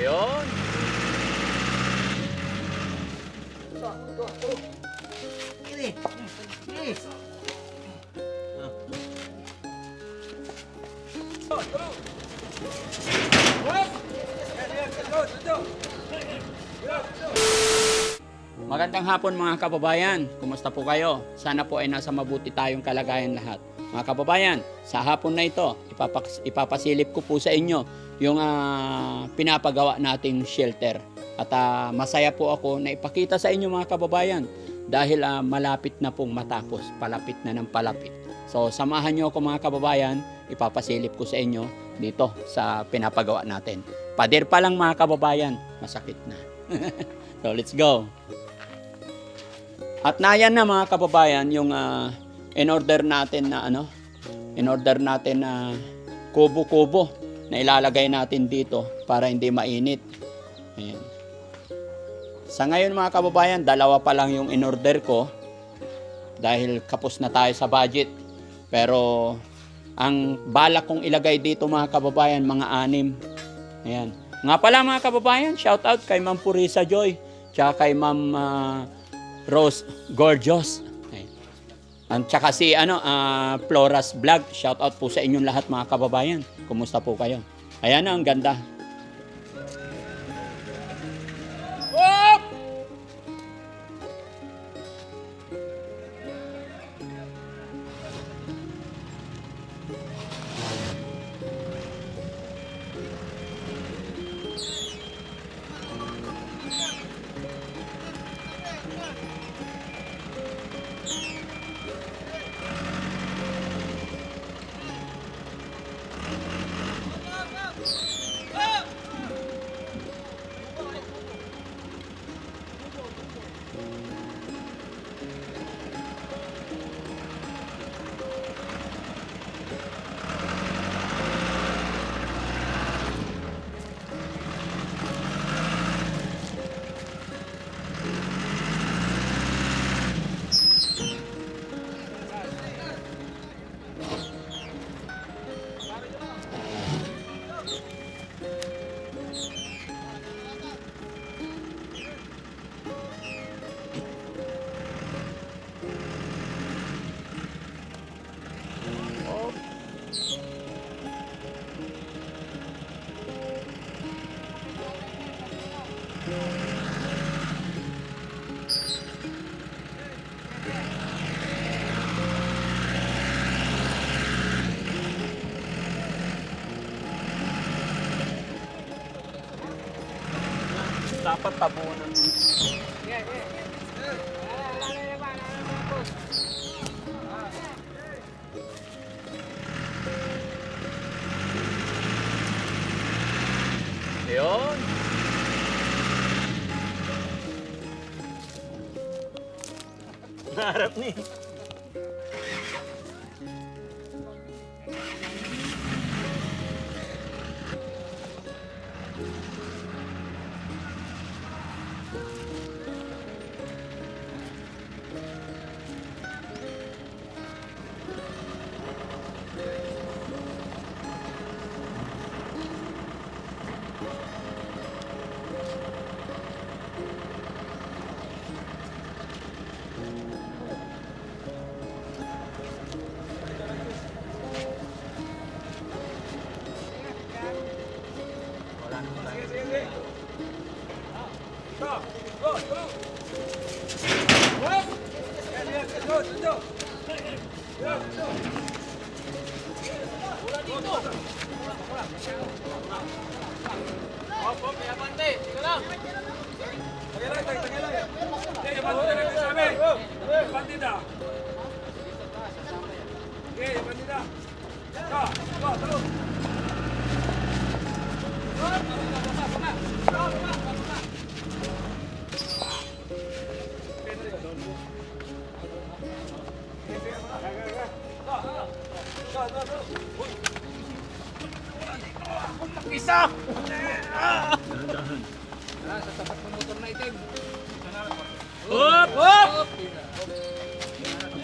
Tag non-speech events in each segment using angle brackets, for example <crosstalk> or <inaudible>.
Yun. Magandang hapon mga kababayan. Kumusta po kayo? Sana po ay nasa mabuti tayong kalagayan lahat. Mga kababayan, sa hapon na ito, ipapasilip ko po sa inyo yung ah, pinapagawa nating shelter. At ah, masaya po ako na ipakita sa inyo mga kababayan dahil ah, malapit na pong matapos, palapit na ng palapit. So samahan nyo ako mga kababayan, ipapasilip ko sa inyo dito sa pinapagawa natin. Pader pa lang mga kababayan, masakit na. <laughs> so let's go. At nayan na mga kababayan yung ah, in order natin na ano, in order natin na kubo-kubo na ilalagay natin dito para hindi mainit. Ayan. Sa ngayon mga kababayan, dalawa pa lang yung in order ko dahil kapos na tayo sa budget. Pero ang balak kong ilagay dito mga kababayan, mga anim. Ayan. Nga pala mga kababayan, shout out kay Ma'am Purisa Joy, tsaka kay Ma'am ah, Rose Gorgeous. At tsaka si ano, ah, Floras Vlog, shout out po sa inyong lahat mga kababayan. Kumusta po kayo? Ayan ang ganda. Dapat tabunan. Yun. अपनी। Isa!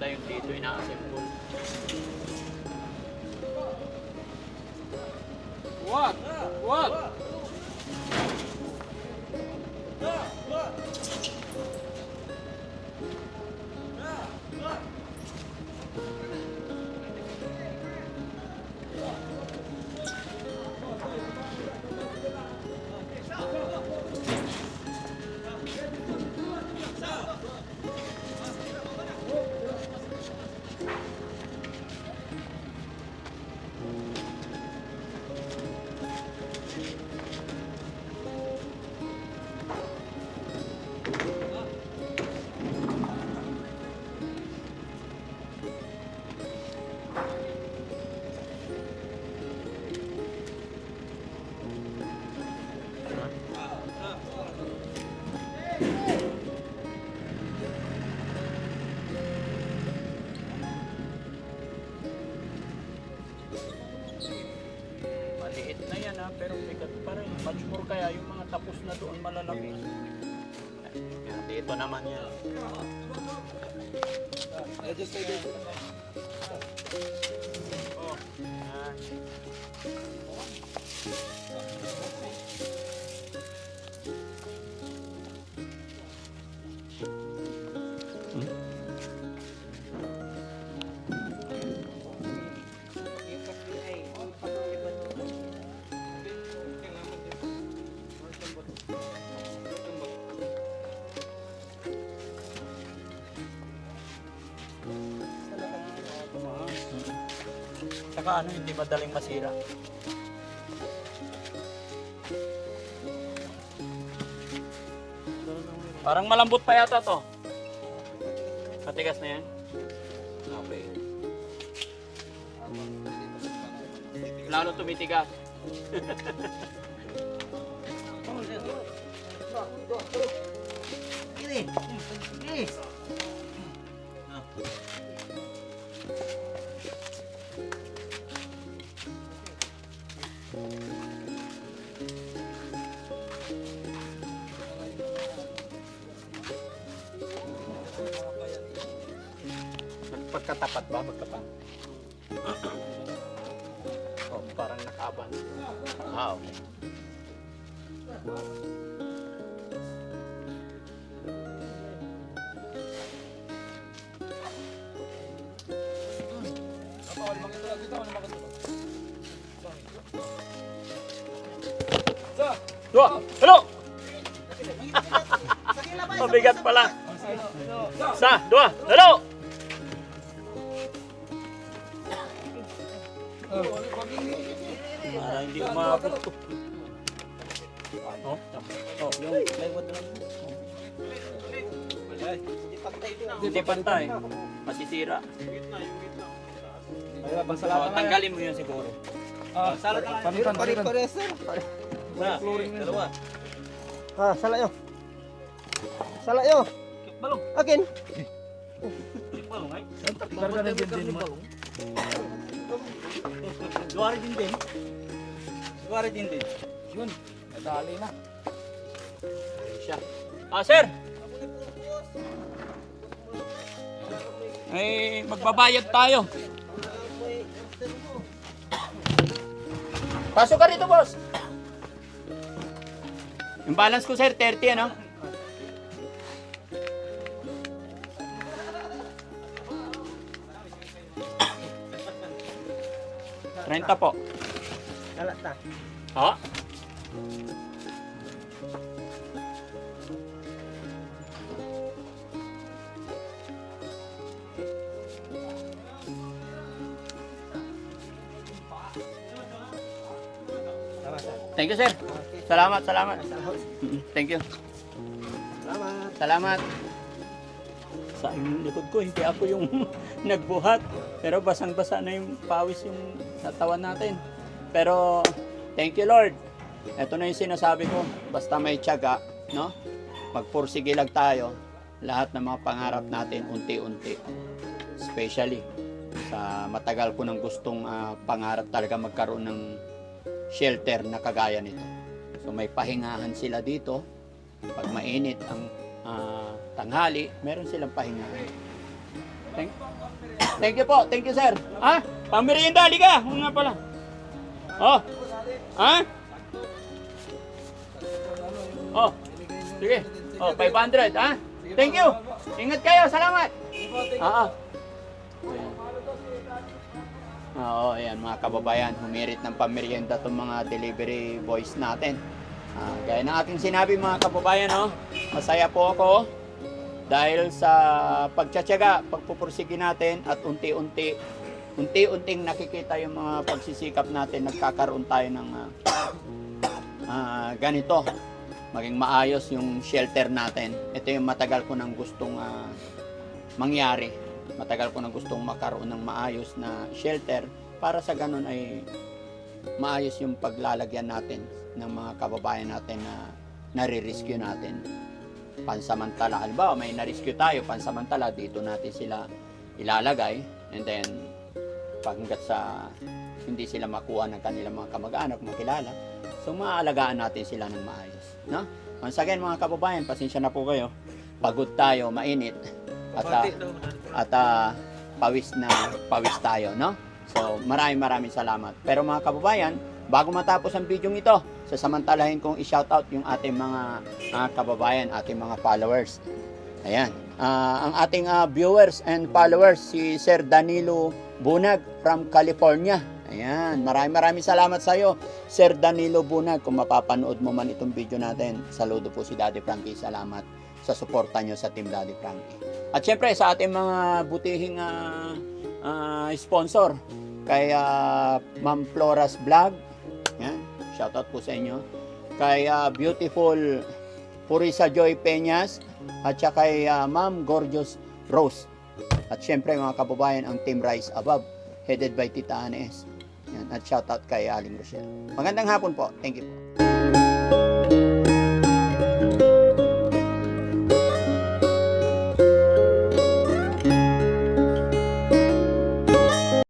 maganda yung dito ina-assemble. What? What? Yan, dito naman yan. Oh, yan. Saka ano, hindi madaling masira. Parang malambot pa yata to. Matigas na yan. Okay. Lalo tumitigas. <laughs> Pagkatapat ba? Magkatapat? oh, parang nakaban. Ah, okay. Dua! Hello! Mabigat pala. Sa, dua, hello! Para hindi umabot to. Oh, oh, yung plywood na lang. Hindi pantay. Masisira. Oh, tanggalin mo yun siguro. Ah, salat lang. Panitan, panitan. Na, dalawa. Ah, sala yo. Sala yo. Balong. Akin. Balong ay. Din mo. Duwari din din. Duwari din din. Yun. Nadali na. Siya. Ah, sir! Ay, magbabayad tayo. Pasok ka rito, boss. Yung balance ko, sir, 30, ano? Renta po. Sala ta. Ha? Thank you, sir. Salamat, salamat. Thank you. Salamat. Salamat. Sa likod ko, hindi ako yung <laughs> nagbuhat. Pero basang-basa na yung pawis yung natawan natin. Pero, thank you Lord. Ito na yung sinasabi ko. Basta may tiyaga, no? Magpursige lang tayo. Lahat ng mga pangarap natin, unti-unti. Especially, sa matagal ko nang gustong ah, pangarap talaga magkaroon ng shelter na kagaya nito. So may pahingahan sila dito. Pag mainit ang ah, tanghali, meron silang pahingahan. Thank, thank you po. Thank you, sir. Ah, pamerienda, halika. Oo nga pala. Oh. Ha? Oh. Sige. Oh, 500, ha? Thank you. Ingat kayo. Salamat. Ah. ah. Oo, ayan mga kababayan, humirit ng pamerienda itong mga delivery boys natin. Ah, gaya ng aking sinabi mga kababayan, no? masaya po ako dahil sa pagtsatsaga, pagpupursige natin at unti-unti, unti-unting nakikita yung mga pagsisikap natin, nagkakaroon tayo ng ah, ah, ganito, maging maayos yung shelter natin. Ito yung matagal ko nang gustong ah, mangyari. Matagal ko nang gustong makaroon ng maayos na shelter para sa ganun ay maayos yung paglalagyan natin ng mga kababayan natin na nare-rescue natin. Pansamantala, halimbawa may na-rescue tayo, pansamantala dito natin sila ilalagay and then pag hanggat sa hindi sila makuha ng kanilang mga kamag-anak, makilala, so maaalagaan natin sila ng maayos. No? Once again mga kababayan, pasensya na po kayo. Pagod tayo, mainit. At, ah, at ah, pawis na pawis tayo, no? So, maraming maraming salamat. Pero mga kababayan, bago matapos ang video ito, sasamantalahin kong i-shoutout yung ating mga ah, kababayan, ating mga followers. Ayan. Ah, ang ating ah, viewers and followers, si Sir Danilo Bunag from California. Ayan. Maraming maraming salamat sa iyo, Sir Danilo Bunag. Kung mapapanood mo man itong video natin, saludo po si Daddy Frankie. Salamat sa suporta nyo sa Team Daddy Frankie. At syempre sa ating mga butihing ah, ah, sponsor kay ah, Ma'am Flora's Vlog. Shoutout po sa inyo. Kay ah, Beautiful Purisa Joy Peñas at saka kay ah, Ma'am Gorgeous Rose. At syempre mga kababayan ang Team Rise Above headed by Tita Anes. Yan, at shoutout kay Aling Rochelle. Magandang hapon po. Thank you.